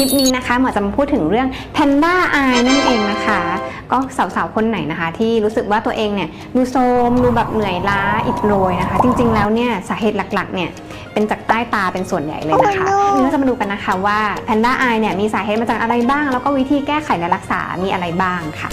ลิปนี้นะคะหมอจะมาพูดถึงเรื่อง Panda Eye นั่นเองนะคะ ก็สาวๆ คนไหนนะคะ ที่รู้สึกว่าตัวเองเนี่ยดูโทรมดูแบบเหนื่อยล้าอิดโรยนะคะ จริงๆแล้วเนี่ยสาเหตุหลักๆเนี่ยเป็นจากใต้ตาเป็นส่วนใหญ่เลยนะคะ Oh no วันนี้เราจะมาดูกันนะคะว่า Panda Eye เนี่ยมีสาเหตุมาจากอะไรบ้าง แล้วก็วิธีแก้ไขและรักษามีอะไรบ้างค่ะ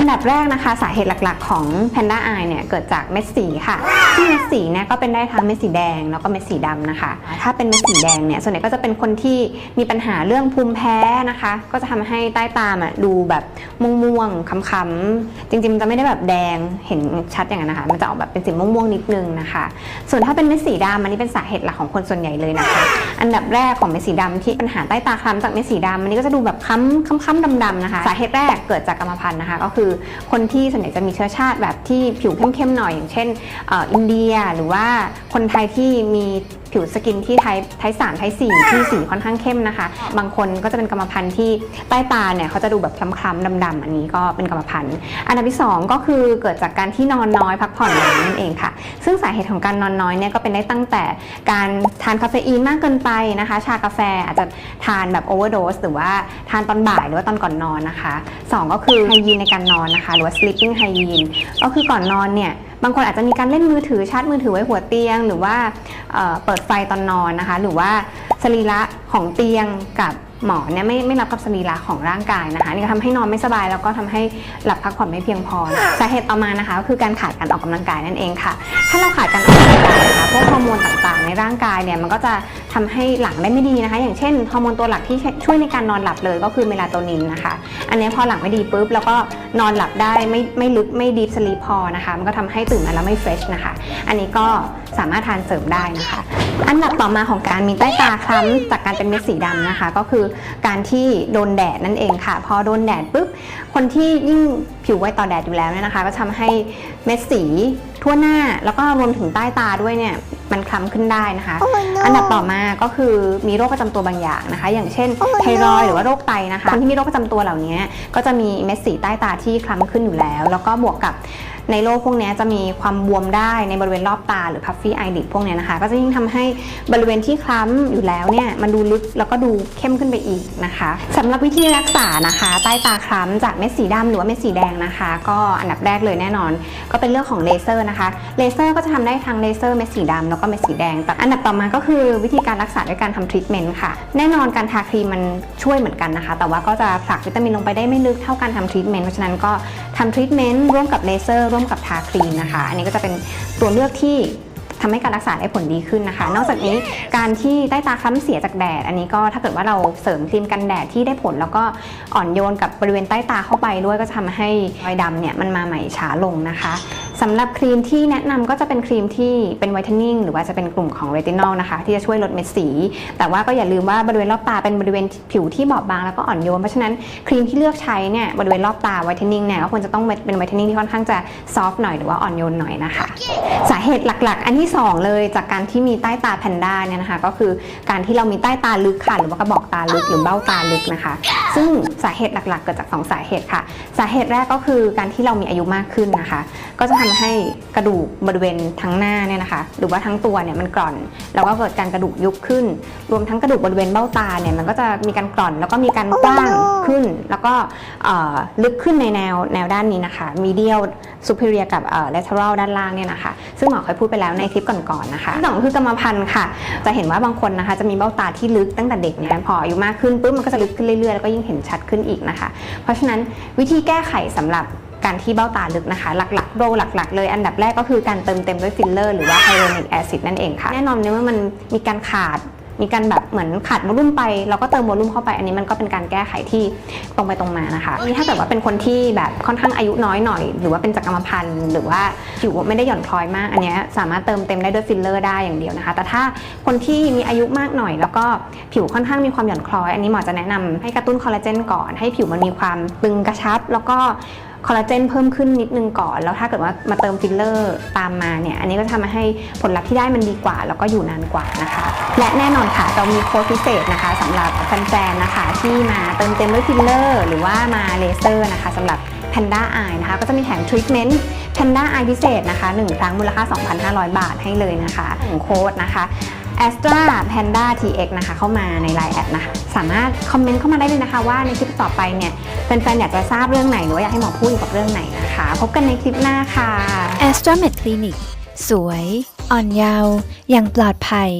อันดับแรกนะคะสาเหตุหลักๆ ของ Panda Eye เนี่ยเกิดจากเม็ดสีค่ะ ซึ่งเม็ดสีเนี่ยก็เป็นได้ทั้งเม็ดสีแดงแล้วก็เม็ดสีดำนะคะ ถ้าเป็นเม็ดสีแดงเนี่ยส่วนใหญ่ก็จะเป็นคนที่มีปัญหาเรื่องภูมิแพ้นะคะ ก็จะทำให้ใต้ตามอะดูแบบม่วงๆค้ำๆจริงๆมันจะไม่ได้แบบแดงเห็นชัดอย่างนั้นนะคะ มันจะออกแบบเป็นสีม่วงๆนิดนึงนะคะ ส่วนถ้าเป็นเม็ดสีดำอันนี้เป็นสาเหตุหลักของคนส่วนใหญ่เลยนะคะ อันดับแรกของเม็ดสีดำที่ปัญหาใต้ตาคล้ำจากเม็ดสีดำอันนี้ก็จะดูแบบค้ำค้ำๆดำๆนะคะ สาเหตุแรกเกิดจากกรรมพันธุ์นะคะ ก็คือคนที่ส่วนใหญ่จะมีเชื้อชาติแบบที่ผิวเข้มๆหน่อยอย่างเช่นออินเดียหรือว่าคนไทยที่มีผิวสกินที่ไทป์ไทป์สามไทป์สี่ที่สีค่อนข้างเข้มนะคะ บางคนก็จะเป็นกรรมพันธุ์ที่ใต้ตาเนี่ยเขาจะดูแบบคล้ำๆดำๆอันนี้ก็เป็นกรรมพันธุ์อันดับที่สองก็คือเกิดจากการที่นอนน้อยพักผ่อนน้อยนั่นเองค่ะ ซึ่งสาเหตุของการนอนน้อยเนี่ยก็เป็นได้ตั้งแต่การทานคาเฟอีนมากเกินไปนะคะ ชากาแฟอาจจะทานแบบโอเวอร์โดสหรือว่าทานตอนบ่ายหรือว่าตอนก่อนนอนนะคะสองก็คือไฮยีนในการนอนนะคะ หรือว่า sleeping hygiene ก็คือก่อนนอนเนี่ยบางคนอาจจะมีการเล่นมือถือชาร์จมือถือไว้หัวเตียง หรือว่าเเปิดไฟตอนนอนนะคะ หรือว่าสรีระของเตียงกับหมอนเนี่ยไม่ไม่รับกับสรีระของร่างกายนะคะนี่ก็ทำให้นอนไม่สบายแล้วก็ทำให้หลับพักผ่อนไม่เพียงพอสาเหตุต่อมานะคะก็คือการขาดการออกกำลังกายนั่นเองค่ะ ถ้าเราขาดการออกกำลังกายนะคะพวกฮอร์โมนต่างๆ ในร่างกายเนี่ยมันก็จะ ทำให้หลังได้ไม่ดีนะคะ อย่างเช่นฮอร์โมนตัวหลักที่ช่วยในการนอนหลับเลยก็คือเมลาโทนินนะคะ อันนี้พอหลังไม่ดีปุ๊บแล้วก็นอนหลับได้ไม่ไม่ลึกไม่ดีฟสลีปพอนะคะ มันก็ทำให้ตื่นมาแล้วไม่เฟรชนะคะ อันนี้ก็สามารถทานเสริมได้นะคะ อันดับต่อมาของการมีใต้ตาคล้ำจากการเป็นเม็ดสีดำนะคะ ก็คือการที่โดนแดดนั่นเองค่ะ พอโดนแดดปุ๊บคนที่ยิ่งผิวไวต่อแดดอยู่แล้วเนี่ยนะคะ ก็ทำให้เม็ดสีทั่วหน้าแล้วก็รวมถึงใต้ตาด้วยเนี่ย มันคล้ำขึ้นได้นะคะ Oh my no อันดับต่อมาก็คือมีโรคประจำตัวบางอย่างนะคะ อย่างเช่น Oh my ไทรอยด์หรือว่าโรคไตนะคะคนที่มีโรคประจำตัวเหล่านี้ก็จะมีเม็ดสีใต้ตาที่คล้ำขึ้นอยู่แล้ว แล้วก็บวกกับในโรคพวกนี้จะมีความบวมได้ในบริเวณรอบตาหรือ puffy eyelid พวกเนี้ยนะคะ ก็จะยิ่งทำให้บริเวณที่คล้ำอยู่แล้วเนี่ยมันดูลึกแล้วก็ดูเข้มขึ้นไปอีกนะคะสำหรับวิธีรักษานะคะ ใต้ตาคล้ำจากเม็ดสีดำหรือว่าเม็ดสีแดงนะคะ ก็อันดับแรกเลยแน่นอน ก็เป็นเรื่องของเลเซอร์นะคะเลเซอร์ก็จะทำได้ทั้งเลเซอร์เม็ดสีดำแล้วก็เม็ดสีแดง แต่อันดับต่อมาก็คือวิธีการรักษาด้วยการทำทรีทเมนต์ค่ะ แน่นอนการทาครีมมันช่วยเหมือนกันนะคะ แต่ว่าก็จะผลักวิตามินลงไปได้ไม่ลึกเท่าการทำทรีทเมนต์ เพราะฉะนั้นก็ทำทรีทเมนต์ร่วมกับเลเซอร์ร่วมกับทาครีมนะคะ อันนี้ก็จะเป็นตัวเลือกที่ทำให้การรักษาได้ผลดีขึ้นนะคะ นอกจากนี้การที่ใต้ตาคล้ำเสียจากแดด อันนี้ก็ถ้าเกิดว่าเราเสริมครีมกันแดดที่ได้ผล แล้วก็อ่อนโยนกับบริเวณใต้ตาเข้าไปด้วยก็จะทำให้รอยดำเนี่ยมันมาใหม่ช้าลงนะคะ สำหรับครีมที่แนะนำก็จะเป็นครีมที่เป็นไวท์เทนนิ่งหรือว่าจะเป็นกลุ่มของเรตินอลนะคะ ที่จะช่วยลดเม็ดสี แต่ว่าก็อย่าลืมว่าบริเวณรอบตาเป็นบริเวณผิวที่บอบบางแล้วก็อ่อนโยนเพราะฉะนั้นครีมที่เลือกใช้เนี่ยบริเวณรอบตาไวท์เทนนิ่งเนี่ยก็ควรจะต้องเป็นไวท์เทนนิ่งที่ค่อนข้างจะซอฟต์หน่อยหรือว่าอ่อนโยนหน่อยนะคะ สาเหตุหลักๆ อันที่ 2 เลยจากการที่มีใต้ตาแพนด้าเนี่ยนะคะ ก็คือการที่เรามีใต้ตาลึกค่ะหรือว่ากระบอกตาลึกหรือเบ้าตาลึกนะคะ ซึ่งสาเหตุหลักๆ เกิดจาก 2 สาเหตุค่ะ สาเหตุแรกก็คือการที่เรามีอายุมากขึ้นนะคะ ก็จะทำให้กระดูกบริเวณทั้งหน้าเนี่ยนะคะ หรือว่าทั้งตัวเนี่ยมันกร่อน แล้วก็เกิดการกระดูกยุบขึ้น รวมทั้งกระดูกบริเวณเบ้าตาเนี่ยมันก็จะมีการกร่อนแล้วก็มีการกว้างขึ้น แล้วก็เอ่อลึกขึ้นในแนวแนวด้านนี้นะคะ medial superior กับเอ่อ lateral ด้านล่างเนี่ยนะคะ ซึ่งหมอเคยพูดไปแล้วในคลิปก่อนๆนะคะที่สองก็คือกรรมพันธุ์ค่ะ จะเห็นว่าบางคนนะคะ จะมีเบ้าตาที่ลึกตั้งแต่เด็กเนี่ยพออายุมากขึ้นปุ๊บมันก็จะลึกขึ้นเรื่อยๆแล้วก็ยิ่งเห็นชัดขึ้นอีกนะคะ เพราะฉะนั้นวิธีแก้ไขสำหรับ การที่เบ้าตาลึกนะคะ หลักๆโรหลักๆ เลยอันดับแรกก็คือการเติมเต็มด้วยฟิลเลอร์หรือว่าไฮโ r นิกแอซิดนั่นเองค่ะ แน่นอนเมื่อมันมีการขาดมีการแบบเหมือนขาดโวลุ่มไปเราก็เติมโวลุ่มเข้าไปอันนี้มันก็เป็นการแก้ไขที่ตรงไปตรงมานะคะนี่ถ้าเกิดว่าเป็นคนที่แบบค่อนข้างอายุน้อยหน่อย หรือว่าเป็นจากรรมพันธุ์หรือว่าผิวไม่ได้หย่อนคล้อยมาก อันนี้สามารถเติมเต็มได้ด้วยฟิลเลอร์ได้อย่างเดียวนะคะ แต่ถ้าคนที่มีอายุมากหน่อย แล้วก็ผิวค่อนข้างมีความหย่อนคล้อย อันนี้หมอจะแนะนำให้กระตุ้นคอลลาเจนก่อนให้ผิวมันมีความตึงกระชับ แล้วก็ คอลลาเจนเพิ่มขึ้นนิดนึงก่อน แล้วถ้าเกิดว่ามาเติมฟิลเลอร์ตามมาเนี่ย อันนี้ก็ทำให้ผลลัพธ์ที่ได้มันดีกว่า แล้วก็อยู่นานกว่านะคะ และแน่นอนค่ะเรามีโค้ดพิเศษนะคะสำหรับแฟนๆนะคะที่มาเติมเต็มด้วยฟิลเลอร์หรือว่ามาเลเซอร์นะคะสำหรับ Panda Eye นะคะ ก็จะมีแถมทรีทเมนต์ Panda Eye พิเศษนะคะ 1 ครั้งมูลค่า 2,500 บาทให้เลยนะคะโค้ดนะคะ Astra Panda TX นะคะเข้ามาใน Line แอดนะคะสามารถคอมเมนต์เข้ามาได้เลยนะคะว่าในคลิปต่อไปเนี่ยแฟนๆอยากจะทราบเรื่องไหนหรือว่าอยากให้หมอพูดเกี่ยวกับเรื่องไหนนะคะ พบกันในคลิปหน้าค่ะ a s t r a m e d Clinic สวย อ่อนเยาว์อย่างปลอดภัย